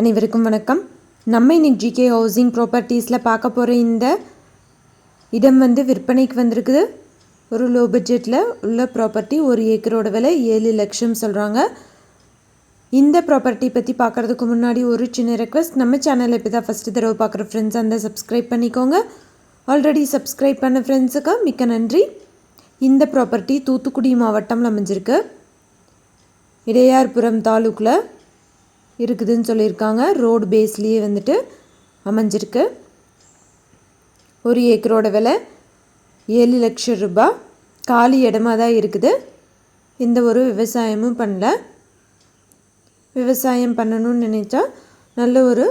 அனைவருக்கும் வணக்கம். நம்ம இன்னைக்கு ஜிகே ஹவுசிங் ப்ராப்பர்ட்டிஸில் பார்க்க போகிற இந்த இடம் வந்து விற்பனைக்கு வந்திருக்குது. ஒரு லோ பட்ஜெட்டில் உள்ள ப்ராப்பர்ட்டி ஒரு ஏக்கரோட விலை ஏழு லட்சம் சொல்கிறாங்க இந்த ப்ராப்பர்ட்டி பற்றி பார்க்குறதுக்கு முன்னாடி ஒரு சின்ன ரெக்வஸ்ட் நம்ம சேனலில் இப்போ தான் ஃபஸ்ட்டு தடவை பார்க்குற ஃப்ரெண்ட்ஸ் அந்த சப்ஸ்கிரைப் பண்ணிக்கோங்க. ஆல்ரெடி சப்ஸ்கிரைப் பண்ண ஃப்ரெண்ட்ஸுக்கு மிக்க நன்றி. இந்த ப்ராப்பர்ட்டி தூத்துக்குடி மாவட்டம்ல அமைஞ்சிருக்கு. இடையார்புரம் தாலுக்கில் இருக்குதுன்னு சொல்லியிருக்காங்க. ரோடு பேஸ்லேயே வந்துட்டு அமைஞ்சிருக்கு. ஒரு ஏக்கரோட விலை ஏழு லட்சம் ரூபாய். காலி இடமா தான் இருக்குது. எந்த ஒரு விவசாயமும் பண்ணல. விவசாயம் பண்ணணும்னு நினச்சா நல்ல ஒரு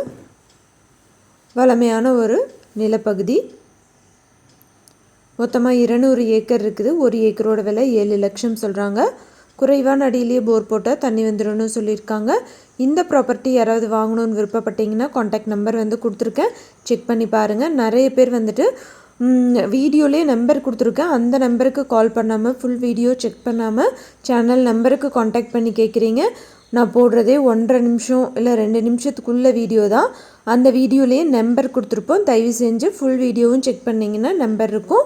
வளமையான ஒரு நிலப்பகுதி. மொத்தமாக இருநூறு ஏக்கர் இருக்குது. ஒரு ஏக்கரோட விலை ஏழு லட்சம் சொல்கிறாங்க குறைவான அடியிலேயே போர் போட்டால் தண்ணி வந்துடும்னு சொல்லியிருக்காங்க. இந்த ப்ராப்பர்ட்டி யாராவது வாங்கணும்னு விருப்பப்பட்டீங்கன்னா காண்டாக்ட் நம்பர் வந்து கொடுத்துருக்கேன். செக் பண்ணி பாருங்கள் நிறைய பேர் வந்துட்டு வீடியோலேயே நம்பர் கொடுத்துருக்கேன். அந்த நம்பருக்கு கால் பண்ணாமல் ஃபுல் வீடியோ செக் பண்ணாமல் சேனல் நம்பருக்கு காண்டாக்ட் பண்ணி கேட்குறீங்க நான் போடுறதே ஒன்றரை நிமிஷம் இல்லை ரெண்டு நிமிஷத்துக்குள்ள வீடியோ தான். அந்த வீடியோலேயே நம்பர் கொடுத்துருப்போம். தயவு செஞ்சு ஃபுல் வீடியோவும் செக் பண்ணிங்கன்னா நம்பர் இருக்கும்.